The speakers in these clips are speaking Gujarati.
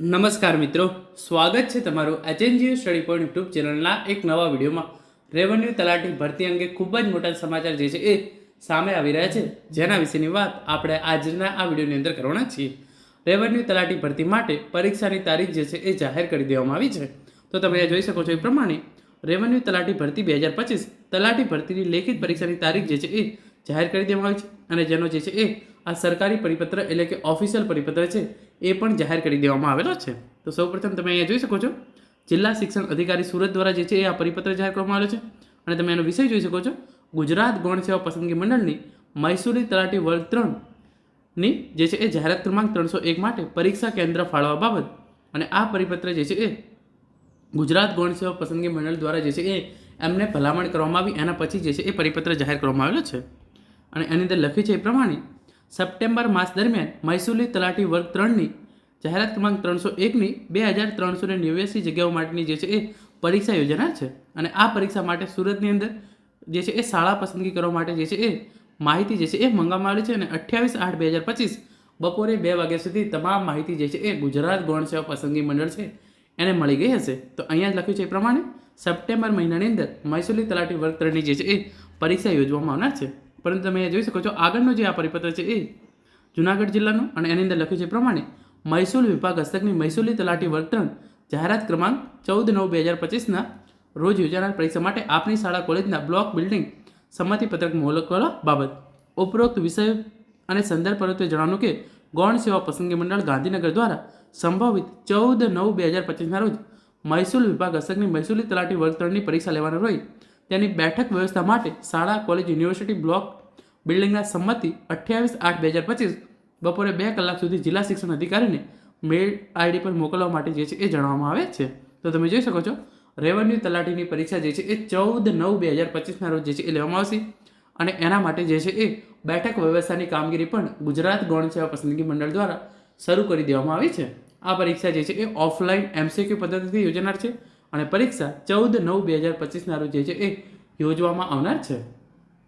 નમસ્કાર મિત્રો, સ્વાગત છે તમારું એચએનજીયુ સ્ટડી પોઈન્ટ યુટ્યુબ ચેનલના એક નવા વિડીયોમાં. રેવન્યુ તલાટી ભરતી અંગે ખૂબ જ મોટા સમાચાર જે છે એ સામે આવી રહ્યા છે. જેના વિશેની વાત આપણે આજના આ વિડીયોની અંદર કરવાના છીએ. રેવન્યુ તલાટી ભરતી માટે પરીક્ષાની તારીખ જે છે એ જાહેર કરી દેવામાં આવી છે. તો તમે જોઈ શકો છો એ પ્રમાણે રેવન્યુ તલાટી ભરતી બે હજાર પચીસ તલાટી ભરતીની લેખિત પરીક્ષાની તારીખ જે છે એ જાહેર કરી દેવામાં આવી છે. અને જેનો જે છે એ આ સરકારી પરિપત્ર એટલે કે ઓફિશિયલ પરિપત્ર છે એ પણ જાહેર કરી દેવામાં આવેલો છે. તો સૌપ્રથમ તમે અહીંયા જોઈ શકો છો, જિલ્લા શિક્ષણ અધિકારી સુરત દ્વારા જે છે એ આ પરિપત્ર જાહેર કરવામાં આવ્યો છે. અને તમે એનો વિષય જોઈ શકો છો, ગુજરાત ગૌણ સેવા પસંદગી મંડળની મૈસૂરી તલાટી વર્ગ ત્રણની જે છે એ જાહેરાત ક્રમાંક ત્રણસો એક માટે પરીક્ષા કેન્દ્ર ફાળવવા બાબત અને આ પરિપત્ર જે છે એ ગુજરાત ગૌણ સેવા પસંદગી મંડળ દ્વારા જે છે એ એમને ભલામણ કરવામાં આવી. એના પછી જે છે એ પરિપત્ર જાહેર કરવામાં આવેલો છે. અને એની અંદર લખ્યું છે એ પ્રમાણે સપ્ટેમ્બર માસ દરમિયાન મૈસૂરી તલાટી વર્ગ ત્રણની જાહેરાત ક્રમાંક ત્રણસો એકની બે હજાર ત્રણસો ને નેવ્યાસી જગ્યાઓ માટેની જે છે એ પરીક્ષા યોજાનાર છે. અને આ પરીક્ષા માટે સુરતની અંદર જે છે એ શાળા પસંદગી કરવા માટે જે છે એ માહિતી જે છે એ મંગાવવામાં આવી છે અને અઠ્યાવીસ આઠ બે હજાર પચીસ બપોરે બે વાગ્યા સુધી તમામ માહિતી જે છે એ ગુજરાત ગૌણ સેવા પસંદગી મંડળ છે એને મળી ગઈ હશે. તો અહીંયા જ લખ્યું છે એ પ્રમાણે સપ્ટેમ્બર મહિનાની અંદર મૈસૂરી તલાટી વર્ગ ત્રણની જે છે એ પરીક્ષા યોજવામાં આવનાર છે. પરંતુ તમે જોઈ શકો છો, આગળનો જે આ પરિપત્ર છે એ જુનાગઢ જિલ્લાનું અને એની અંદર લખ્યું છે પ્રમાણે, મહેસૂલ વિભાગ હસ્તકની મહેસૂલી તલાટી વર્ગ ત્રણ, જાહેરાત ક્રમાંક ચૌદ નવ બે હજાર પચીસના રોજ યોજાનાર પરીક્ષા માટે આપની શાળા કોલેજના બ્લોક બિલ્ડિંગ સંમતિપત્રક મોકલવા બાબત. ઉપરોક્ત વિષય અને સંદર્ભ પર્વતે જણાવ્યું કે, ગૌણ સેવા પસંદગી મંડળ ગાંધીનગર દ્વારા સંભવિત ચૌદ નવ બે હજાર પચીસના રોજ મહેસૂલ વિભાગ હસ્તકની મહેસૂલી તલાટી વર્ગ ત્રણની પરીક્ષા લેવાના હોય તેની બેઠક વ્યવસ્થા માટે શાળા, કોલેજ, યુનિવર્સિટી બ્લોક બિલ્ડિંગના સંમતિ અઠ્યાવીસ આઠ બે હજાર પચીસ બપોરે બે કલાક સુધી જિલ્લા શિક્ષણ અધિકારીને મેલ આઈડી પર મોકલવા માટે જે છે એ જણાવવામાં આવે છે. તો તમે જોઈ શકો છો, રેવન્યુ તલાટીની પરીક્ષા જે છે એ ચૌદ નવ બે હજાર પચીસના રોજ જે છે એ લેવામાં આવશે અને એના માટે જે છે એ બેઠક વ્યવસ્થાની કામગીરી પણ ગુજરાત ગૌણ સેવા પસંદગી મંડળ દ્વારા શરૂ કરી દેવામાં આવી છે. આ પરીક્ષા જે છે એ ઓફલાઈન એમસીક્યુ પદ્ધતિથી યોજાનાર છે. અને પરીક્ષા ચૌદ નવ બે હજાર પચીસના રોજ જે છે એ યોજવામાં આવનાર છે.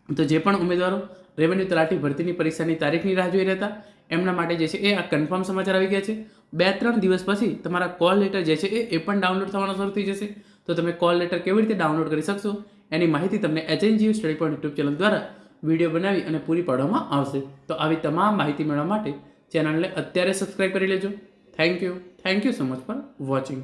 તો જે પણ ઉમેદવારો રેવન્યુ તલાટી ભરતીની પરીક્ષાની તારીખની રાહ જોઈ રહેતા, એમના માટે જે છે એ આ કન્ફર્મ સમાચાર આવી ગયા છે. બે ત્રણ દિવસ પછી તમારા કોલ લેટર જે છે એ એ પણ ડાઉનલોડ થવાનો શરૂ થઈ જશે. તો તમે કોલ લેટર કેવી રીતે ડાઉનલોડ કરી શકશો, એની માહિતી તમને HNGU study point YouTube channel દ્વારા વીડિયો બનાવી અને પૂરી પાડવામાં આવશે. તો આવી તમામ માહિતી મેળવવા માટે ચેનલને અત્યારે સબસ્ક્રાઈબ કરી લેજો. Thank you thank you so much for watching